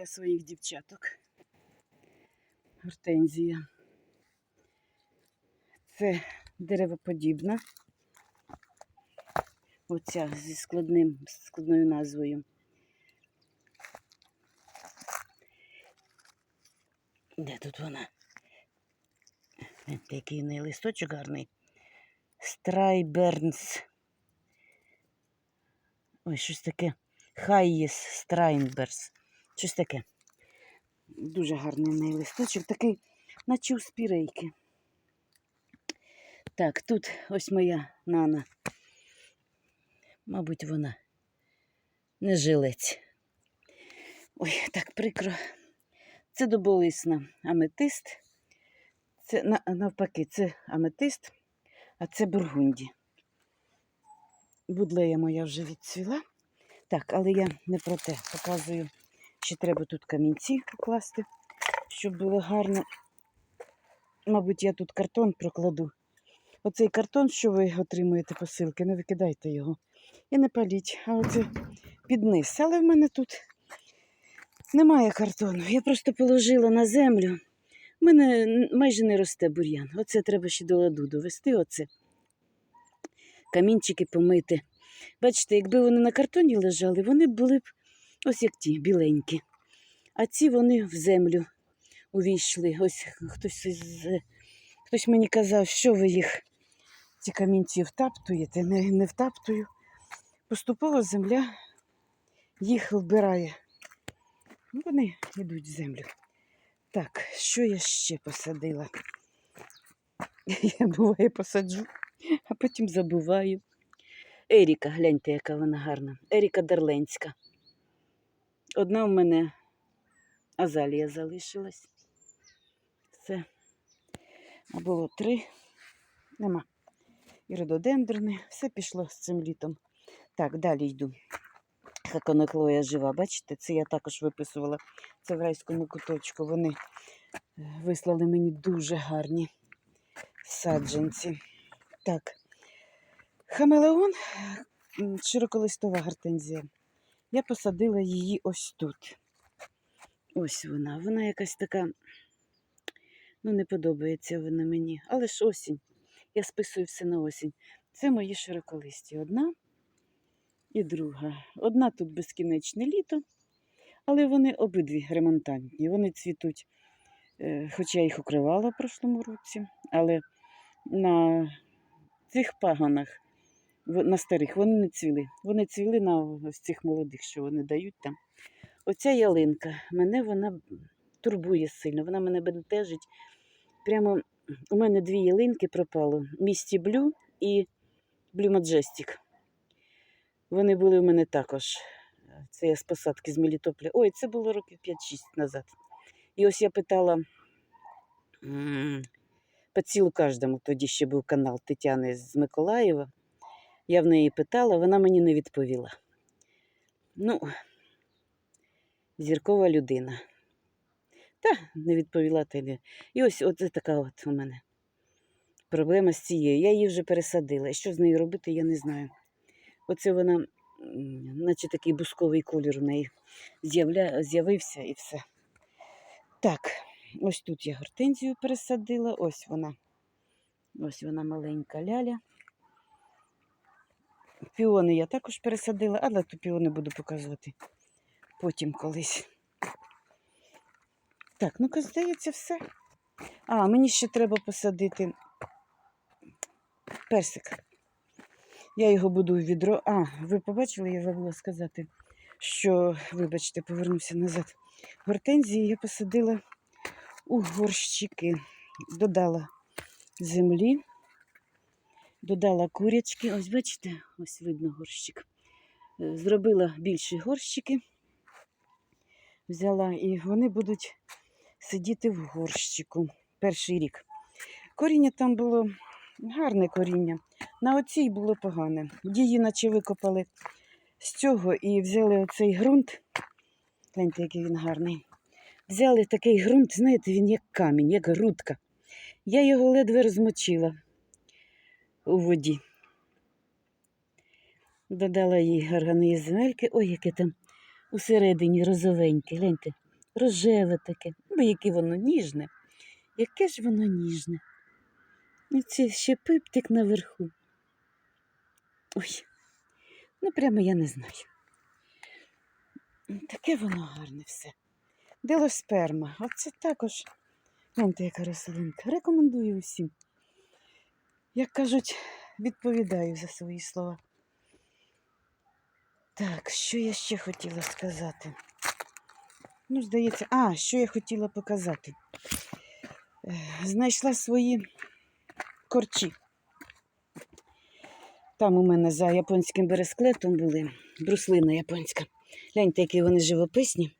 я своїх дівчаток. Гортензія. Це деревоподібна. Оця зі складним, складною назвою. Де тут вона? Який неї листочок гарний. Страйбернс. Ой, щось таке. Хайєс Страйнберс. Щось таке. Дуже гарний в неї листочок, такий, наче у спірейки. Так, тут ось моя нана. Мабуть, вона не жилець. Ой, так прикро. Це доболисна аметист. Це навпаки, це аметист, а це бургунді. Будлея моя вже відцвіла. Так, але я не про те показую, що треба тут камінці покласти, щоб було гарно. Мабуть, я тут картон прокладу. Оцей картон, що ви отримуєте посилки, не викидайте його. І не паліть. А оце під. Але в мене тут немає картону. Я просто положила на землю. У мене майже не росте бур'ян. Оце треба ще до ладу довести. Оце. Камінчики помити. Бачите, якби вони на картоні лежали, вони були б ось як ті, біленькі. А ці вони в землю увійшли. Ось хтось, із, хтось мені казав, що ви їх, ці камінці, втаптуєте. Не, не втаптую. Поступово земля їх вбирає. Вони йдуть в землю. Так, що я ще посадила? Я буває посаджу, а потім забуваю. Еріка, гляньте, яка вона гарна. Еріка Дарленська. Одна в мене азалія залишилась. А було три. Нема. І рододендрони. Все пішло з цим літом. Так, далі йду. Хаконоклоя жива, бачите, це я також виписувала. Це в райському куточку. Вони е, вислали мені дуже гарні саджанці. Так. Хамелеон широколистова гортензія. Я посадила її ось тут. Ось вона. Вона якась така, ну, не подобається вона мені. Але ж осінь. Я списую все на осінь. Це мої широколисті. Одна і друга. Одна тут безкінечне літо, але вони обидві ремонтантні. Вони цвітуть, е, хоча я їх укривала в прошлому році, але на цих паганах, на старих, вони не цвіли. Вони цвіли на ось цих молодих, що вони дають там. Оця ялинка, мене вона турбує сильно, вона мене бентежить. Прямо у мене дві ялинки пропало: місті Блю і Блю Маджестік. Вони були у мене також. Це я з посадки з Мелітопля. Ой, це було років 5-6 назад. І ось я питала по цілу кожному, тоді ще був канал Тетяни з Миколаєва. Я в неї питала, вона мені не відповіла. Ну, зіркова людина. Та, не відповіла тобі. І ось оце така от у мене проблема з цією. Я її вже пересадила. Що з нею робити, я не знаю. Оце вона, наче такий бусковий колір у неї з'явився і все. Так, ось тут я гортензію пересадила, ось вона. Ось вона маленька ляля. Піони я також пересадила, але то піони буду показувати потім колись. Так, ну-ка, здається, все. А, мені ще треба посадити персик. Я його буду в відро. А, ви побачили, я забула сказати, що, вибачте, повернуся назад. Гортензії я посадила у горщики. Додала землі, додала курячки. Ось бачите, ось видно горщик. Е, Зробила більші горщики, взяла, і вони будуть сидіти в горщику перший рік. Коріння там було гарне коріння. На оцій було погане. Її наче викопали з цього і взяли оцей ґрунт. Гляньте, який він гарний. Взяли такий ґрунт, знаєте, він як камінь, як грудка. Я його ледве розмочила у воді. Додала їй організм земельки. Ой, яке там усередині розовеньке. Гляньте, рожеве таке. Бо яке воно ніжне. Яке ж воно ніжне. І це ще пиптик наверху. Ой, ну прямо я не знаю. Таке воно гарне все. Делосперма. Оце також. Гляньте, яка рослинка. Рекомендую усім. Як кажуть, відповідаю за свої слова. Так, що я ще хотіла сказати? Ну, здається, а, що я хотіла показати. Е, Знайшла свої корчі. Там у мене за японським бересклетом були бруслина японська. Гляньте, які вони живописні.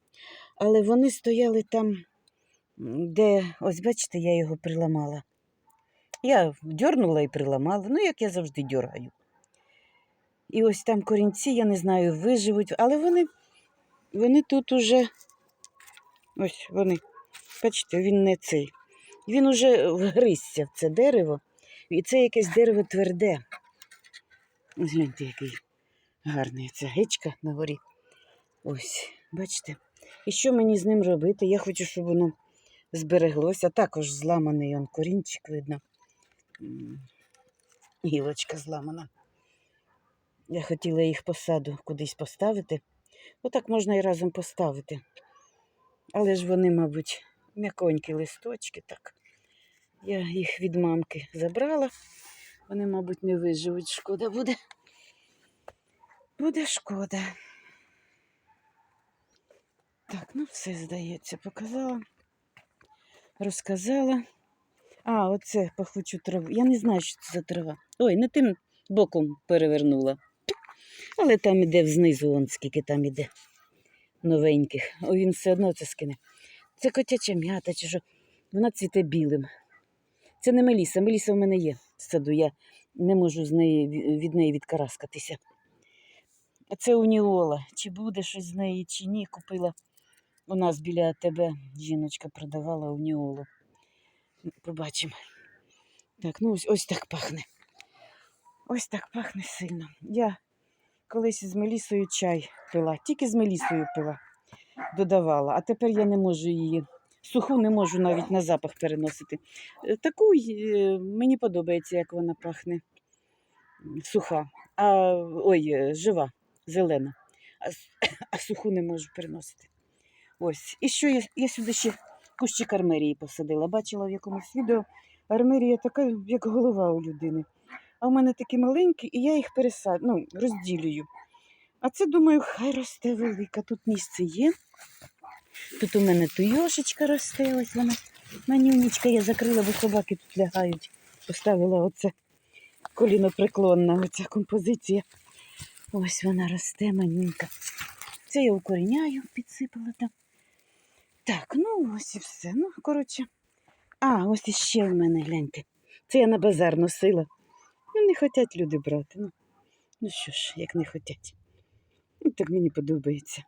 Але вони стояли там, де, ось бачите, я його приламала. Я дьорнула і приламала, ну як я завжди дьоргаю. І ось там корінці, я не знаю, виживуть, але вони, вони тут уже, ось вони, бачите, він не цей. Він уже вгризся в це дерево, і це якесь дерево тверде. Ось який гарний ця гичка на горі. Ось, бачите. І що мені з ним робити? Я хочу, щоб воно збереглося. Також зламаний он корінчик видно. Гілочка зламана. Я хотіла їх посаду кудись поставити. Отак можна і разом поставити. Але ж вони, мабуть, м'яконькі листочки, так. Я їх від мамки забрала. Вони, мабуть, не виживуть. Шкода буде. Буде шкода. Так, ну все, здається, показала. Розказала. А, оце пахучу траву. Я не знаю, що це за трава. Ой, не тим боком перевернула. Але там іде знизу, он скільки там іде новеньких. О, він все одно це скине. Це котяча м'ята, чи що. Вона цвіте білим. Це не Меліса. Меліса в мене є в саду. Я не можу з неї, від неї відкараскатися. А це уніола. Чи буде щось з неї, чи ні. Купила у нас біля тебе жіночка продавала уніолу. Побачимо. Так, ну ось, ось так пахне. Ось так пахне сильно. Я колись з Мелісою чай пила, тільки з Мелісою пила, додавала, а тепер я не можу її. Суху не можу навіть на запах переносити. Е, Таку е, мені подобається, як вона пахне. Суха. А, ой, е, жива, зелена. А, а суху не можу переносити. Ось. І що я, я сюди ще кущик армерії посадила. Бачила в якомусь відео. Армерія така, як голова у людини. А в мене такі маленькі, і я їх пересад... ну, розділюю. А це, думаю, хай росте велика. Тут місце є. Тут у мене туйошечка росте, ось вона. Манюнечка я закрила, бо собаки тут лягають. Поставила оце колінопреклонна оця композиція. Ось вона росте, манюнька. Це я укоріняю, підсипала там. Так, ну ось і все. Ну, коротше. А, ось іще в мене, гляньте. Це я на базар носила. Ну, не хочуть люди брати. Ну, ну що ж, як не хочуть. Ну, так мені подобається.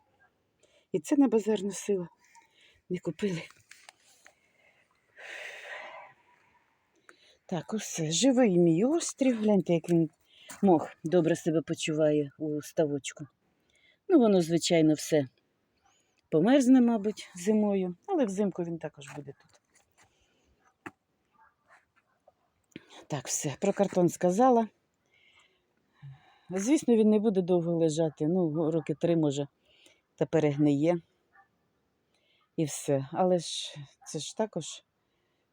І це на базар носила. Не купили. Так, усе. Живий мій острів. Гляньте, як він мох добре себе почуває у ставочку. Ну, воно, звичайно, все померзне, мабуть, зимою, але взимку він також буде тут. Так, все, про картон сказала. Звісно, він не буде довго лежати. Ну, роки три, може, та перегниє. І все. Але ж це ж також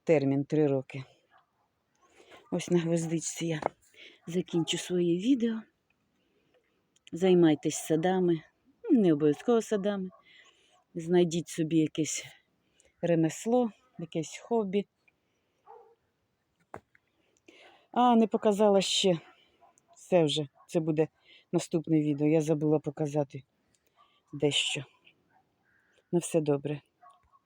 термін три роки. Ось на гвоздичці я закінчу своє відео. Займайтесь садами, не обов'язково садами. Знайдіть собі якесь ремесло, якесь хобі. А, не показала ще. Все вже. Це буде наступне відео. Я забула показати дещо. На все добре.